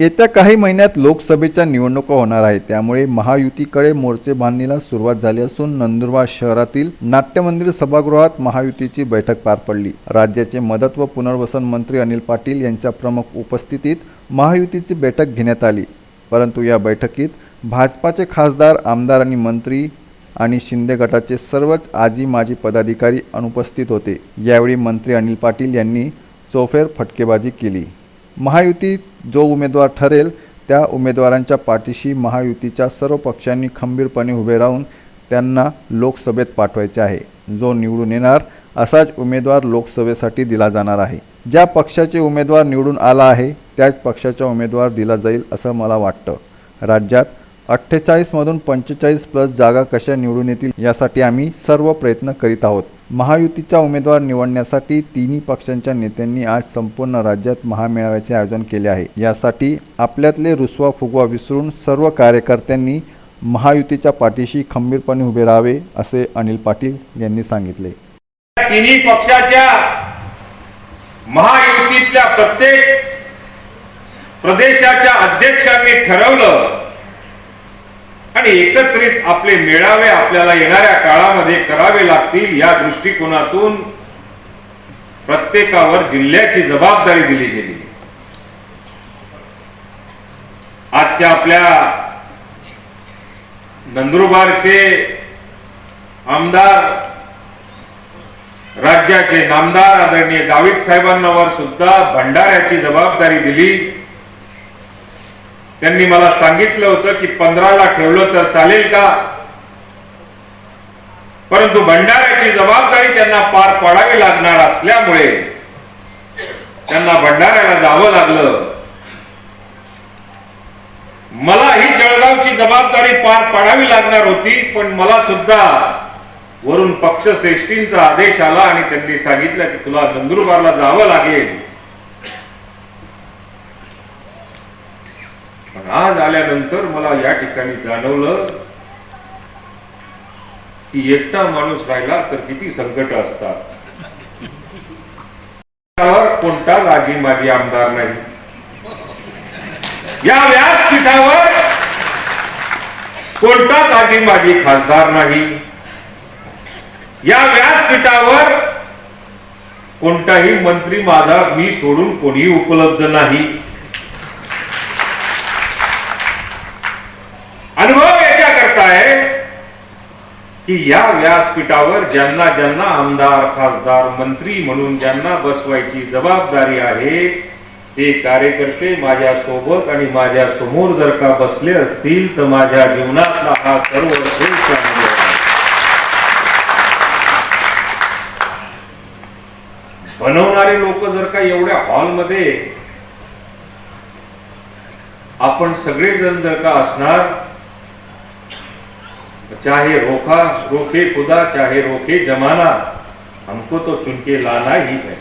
येत्या काही महिन्यात लोकसभेच्या निवडणुका होणार आहेत. त्यामुळे महायुतीकडे मोर्चे बांधणीला सुरुवात झाली असून नंदुरबार शहरातील नाट्यमंदिर सभागृहात महायुतीची बैठक पार पडली. राज्याचे मदत व पुनर्वसन मंत्री अनिल पाटील यांच्या प्रमुख उपस्थितीत महायुतीची बैठक घेण्यात आली. परंतु या बैठकीत भाजपाचे खासदार आमदार आणि मंत्री आणि शिंदे गटाचे सर्वच आजी माजी पदाधिकारी अनुपस्थित होते. यावेळी मंत्री अनिल पाटील यांनी चौफेर फटकेबाजी केली. महायुती जो उमेदवार ठरेल त्या उमेदवारांच्या पाठीशी महायुतीच्या सर्व पक्षांनी खंबीरपणे उभे राहून त्यांना लोकसभेत पाठवायचे आहे. जो निवडून येणार असाच उमेदवार लोकसभेसाठी दिला जाणार आहे. ज्या पक्षाचे उमेदवार निवडून आला आहे त्याच पक्षाचा उमेदवार दिला जाईल असं मला वाटतं. राज्यात अठ्ठेचाळीसमधून पंचेचाळीस प्लस जागा कशा निवडून येतील यासाठी आम्ही सर्व प्रयत्न करीत आहोत. महायुतीचा उमेदवार निवडण्यासाठी तिन्ही पक्षांच्या नेत्यांनी आज संपूर्ण राज्यात महामेळाव्याचे आयोजन केले आहे. यासाठी आपल्यातले रुसवा फुगवा विसरून सर्व कार्यकर्त्यांनी महायुतीच्या पाठीशी खंबीरपणे उभे राहावे असे अनिल पाटील यांनी सांगितले. तिन्ही पक्षाच्या महायुतीतल्या प्रत्येक प्रदेशाच्या अध्यक्षांनी ठरवलं आणि एकत्रित आपले मेळावे आपल्याला येणाऱ्या काळामध्ये करावे लागतील या दृष्टिकोनातून प्रत्येकावर जिल्ह्याची जबाबदारी दिली गेली. आजच्या आपल्या नंदुरबारचे आमदार राज्याचे नामदार आदरणीय गावित साहेबांवर सुद्धा भंडाऱ्याची जबाबदारी दिली. त्यांनी मला सांगितलं होतं की पंधराला ठेवलं तर चालेल का? परंतु भंडाऱ्याची जबाबदारी त्यांना पार पाडावी लागणार असल्यामुळे त्यांना भंडाऱ्याला जावं लागलं. मला ही जळगावची जबाबदारी पार पाडावी लागणार होती पण मला सुद्धा वरून पक्षश्रेष्ठींचा आदेश आला आणि त्यांनी सांगितलं की तुला नंदुरबारला जावं लागेल. पण आज आल्यानंतर मला या ठिकाणी जाणवलं की एकटा माणूस राहिला तर किती संकट असतात. त्यावर कोणता राजी माजी आमदार नाही. या व्यासपीठावर कोणता जागी माझी खासदार नाही. या व्यासपीठावर कोणताही मंत्री माझा मी सोडून कोणी उपलब्ध नाही. अनुभव याच्याकरता आहे की या व्यासपीठावर ज्यांना ज्यांना आमदार खासदार मंत्री म्हणून ज्यांना बसवायची जबाबदारी आहे ते कार्यकर्ते माझ्या सोबत आणि माझ्यासमोर जर का बसले असतील तर माझ्या जीवनातला हा सर्वश्रेष्ठ अनुभव बनवणारे लोक जर का एवढ्या हॉलमध्ये आपण सगळेजण जर का असणार चाहे रोखा रोके खुदा चाहे रोके जमाना हमको तो चुनके लाना ही है।